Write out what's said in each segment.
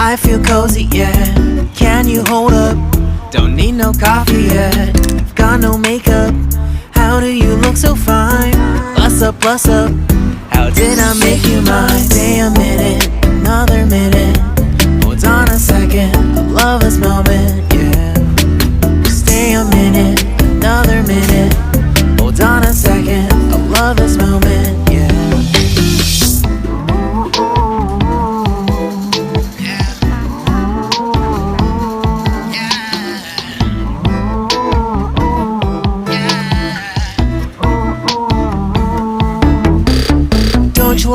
I feel cozy, yeah. Can you hold up? Don't need no coffee yet. Got no makeup. How do you look so fine? Bust up, bust up. How did I make you mine? Stay a minute, another minute.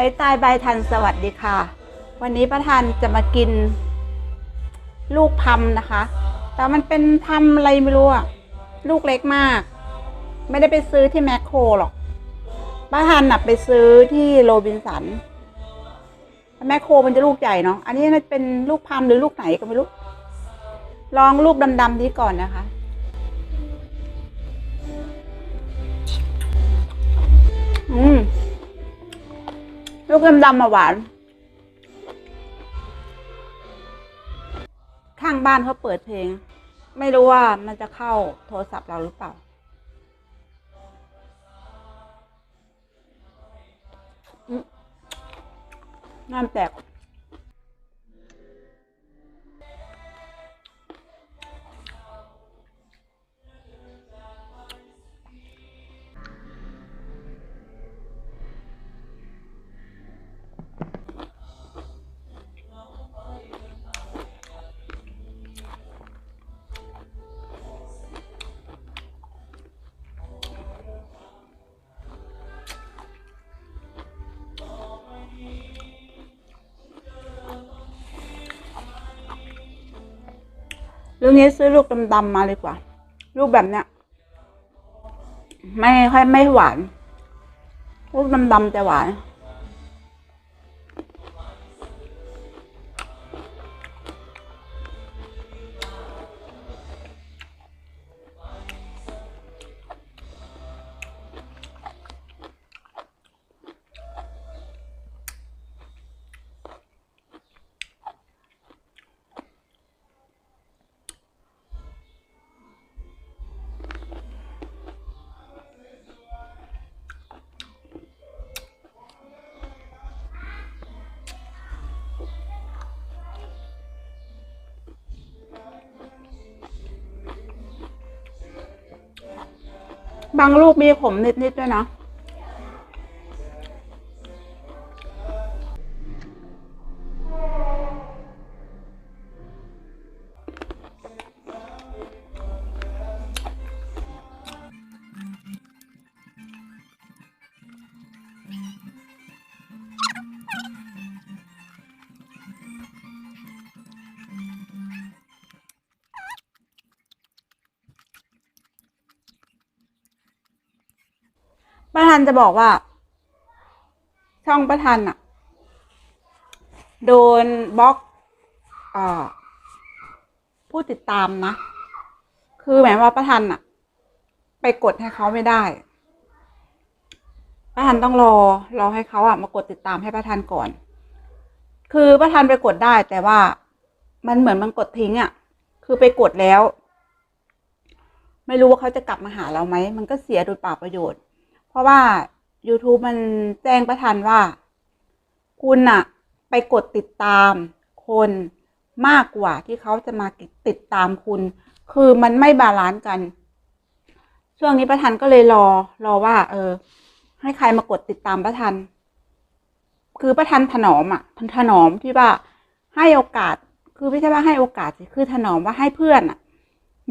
ไลฟ์สไตล์บายทันสวัสดีค่ะ วันนี้ประธานจะมากิน ลูกพัมนะคะ แต่มันเป็นพัมอะไรไม่รู้อะลูกเล็กมาก ไม่ได้ไปซื้อที่แมคโครหรอกประธานน่ะไปซื้อที่โรบินสันแมคโครมันจะลูกใหญ่เนาะอันนี้น่าจะเป็นลูกพัมหรือลูกไหนก็ไม่รู้ ลองลูกดำๆนี้ก่อนนะคะอืม ลูกดำๆมาหวาน ข้างบ้านเขาเปิดเพลง ไม่รู้ว่ามันจะเข้าโทรศัพท์เราหรือเปล่าอืมน้ำแตก เรื่องนี้ซื้อลูกดำๆมาเลยกว่า ลูกแบบเนี้ยไม่ค่อยไม่หวาน ลูกดำๆแต่หวาน บางลูกมีผมนิดๆด้วยนะ ประธานจะบอกว่า ช่องประธานอะโดนบล็อกเอ่อผู้ติดตามนะ คือหมายว่าประธานอะไปกดให้เขาไม่ได้ ประธานต้องรอรอให้เขาอะมากดติดตามให้ประธานก่อน คือประธานไปกดได้แต่ว่ามันเหมือนมันกดทิ้งอะคือไปกดแล้ว ไม่รู้ว่าเขาจะกลับมาหาเราไหมมันก็เสียโดยเปล่าประโยชน์ เพราะว่า YouTube มันแจ้งประทันว่า คุณอะไปกดติดตามคนมากกว่าที่เขาจะมาติดตามคุณ คือมันไม่บาลานซ์กัน ช่วงนี้ประทันก็เลยรอ รอว่า เออ ให้ใครมากดติดตามประทัน คือประทันถนอมอะถนอมที่ว่าให้โอกาส คือไม่ใช่ว่าให้โอกาสคือถนอมว่าให้เพื่อนอะ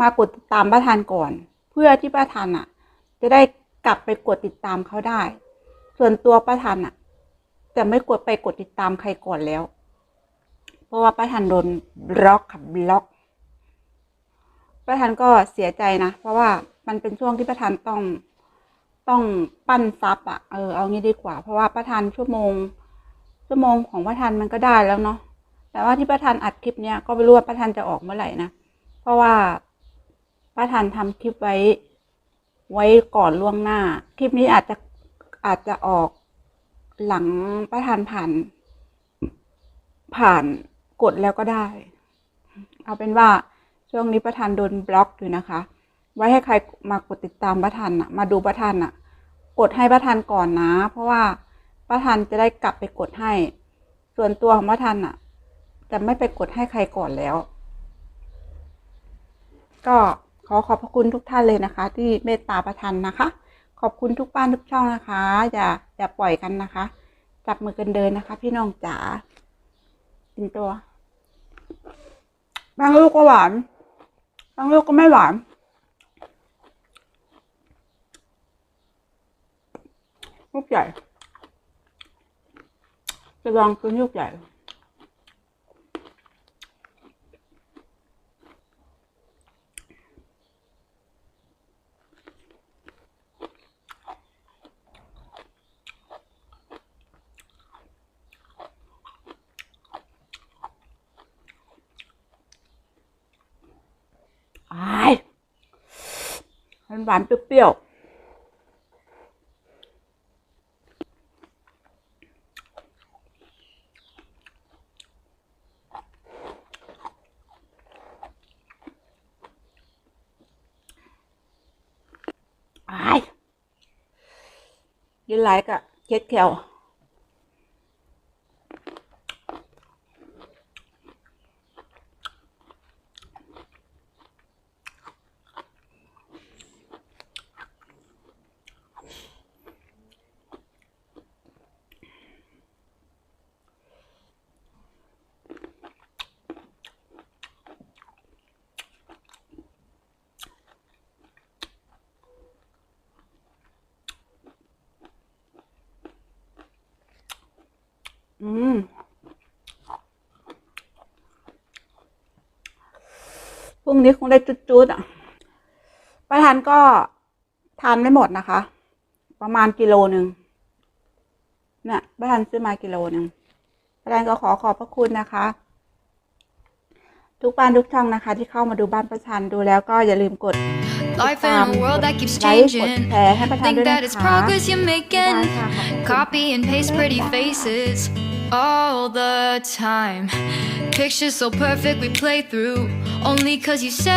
มากดติดตามประทันก่อน เพื่อที่ป้าทันอะ จะได้ ลับไปกดติดตามเขาได้ ส่วนตัวป้าทันอะจะไม่กดไปกดติดตามใครก่อนแล้ว เพราะว่าป้าทันโดนบล็อกค่ะบล็อกป้าทันก็เสียใจนะ เพราะว่ามันเป็นช่วงที่ป้าทันต้องต้องปั้นซับอะเออเอางี้ดีกว่า เพราะว่าป้าทันชั่วโมง ชั่วโมงของป้าทันมันก็ได้แล้วเนาะแต่ว่าที่ป้าทันอัดคลิปเนี้ยก็ไม่รู้ว่าป้าทันจะออกเมื่อไหร่นะเพราะว่าป้าทันทำคลิปไว้ ไว้ก่อนล่วงหน้า คลิปนี้อาจจะอาจจะออกหลังป้าทันผ่าน ผ่านกดแล้วก็ได้ เอาเป็นว่าช่วงนี้ป้าทันโดนบล็อกอยู่นะคะ ไว้ให้ใครมากดติดตามป้าทันอะมาดูป้าทันอะกดให้ป้าทันก่อนนะ เพราะว่าป้าทันจะได้กลับไปกดให้ ส่วนตัวของป้าทันอะจะไม่ไปกดให้ใครก่อนแล้ว ก็ ขอขอบพระคุณทุกท่านเลยนะคะ ที่เมตตาประทันนะคะ ขอบคุณทุกบ้านทุกช่องนะคะ อย่าอย่าปล่อยกันนะคะ จับมือกันเดินนะคะ พี่น้องจ๋ากินตัวบางลูกก็หวานบางลูกก็ไม่หวานลูกใหญ่จะลองกินลูกใหญ่ อายมัน หวานเปรี้ยวๆอายกินไรกะเค็ดแขว อืมพรุ่งนี้คงได้จุดๆอะป้าทานก็ทานไม่หมดนะคะ ประมาณกิโลหนึ่งเนี่ยป้าทานซื้อมากิโลหนึ่งป้าทานก็ขอขอบพระคุณนะคะ ทุกบ้านทุกช่องนะคะ ที่เข้ามาดูบ้านประชันดูแล้วก็อย่าลืมกด Life in a world that keeps ไลค์กด changing. แชร์ให้ประชัน Think ด้วยนะ that it's คะ progress you're ได้ making. ค่ะขอบคุณ Copy and paste pretty faces all the time. Pictures so perfect we play through. Only cause you said